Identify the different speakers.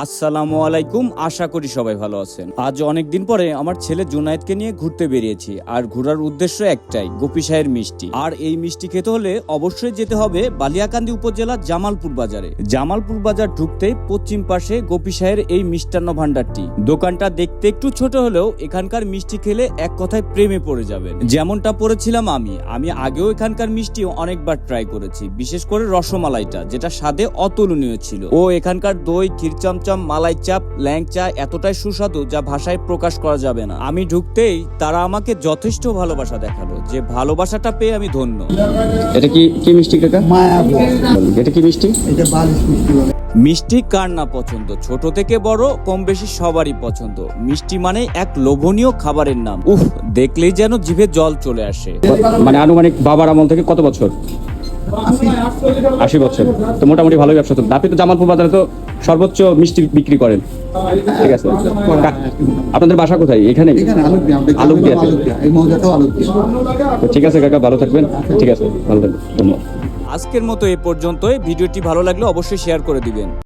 Speaker 1: আসসালামু আলাইকুম, আশা করি সবাই ভালো আছেন। আজ অনেক দিন পরে আমার ছেলে জুনায়েদকে নিয়ে ঘুরতে বেরিয়েছি, আর ঘোরার উদ্দেশ্য একটাই, গোপী শাহের মিষ্টি। আর এই মিষ্টি খেতে হলে অবশ্যই যেতে হবে বালিয়াকান্দি উপজেলার জামালপুর বাজারে। জামালপুর বাজার ঢুকতেই পশ্চিম পাশে গোপী শাহের এই মিষ্টান্ন ভান্ডারটি দোকানটা দেখতে একটু ছোট হলেও এখানকার মিষ্টি খেলে এক কথায় প্রেমে পড়ে যাবেন। যেমনটা পড়েছিলাম আমি আমি আগেও এখানকার মিষ্টি অনেকবার ট্রাই করেছি, বিশেষ করে রসমালাইটা, যেটা স্বাদে অতুলনীয় ছিল। ও এখানকার দই ক্ষীর চমচম মালাই চাপ ল্যাংচা এতটাই সুস্বাদু যা ভাষায় প্রকাশ করা যাবে না। আমি ঢুকতেই তারা আমাকে যথেষ্ট ভালোবাসা দেখাল যে ভালোবাসাটা পেয়ে আমি ধন্য।
Speaker 2: এটা কি কি মিষ্টি কাকা? এটা কি মিষ্টি?
Speaker 3: এটা বালিশ মিষ্টি বলে।
Speaker 1: মিষ্টি কার না পছন্দ? ছোট থেকে বড় কম বেশি সবারই পছন্দ। মিষ্টি মানে এক লোভনীয় খাবারের নাম। উফ দেখলেই যেন জিভে জল চলে আসে।
Speaker 2: মানে আনুমানিক বাবার আমল থেকে কত বছর? আশি। বছর। তো মোটামুটি ভালো ব্যবসা তো। আপনি তো জামালপুর বাজারে তো সর্বোচ্চ মিষ্টি বিক্রি করেন। ঠিক আছে। আপনাদের বাসা কোথায়? এখানে?
Speaker 3: আলু আলোক দিয়ে
Speaker 2: ঠিক আছে কাকা ভালো থাকবেন। ঠিক আছে ভালো থাকবেন। ধন্যবাদ।
Speaker 1: আজকের মতো এ পর্যন্তই। ভিডিওটি ভালো লাগলে অবশ্যই শেয়ার করে দিবেন।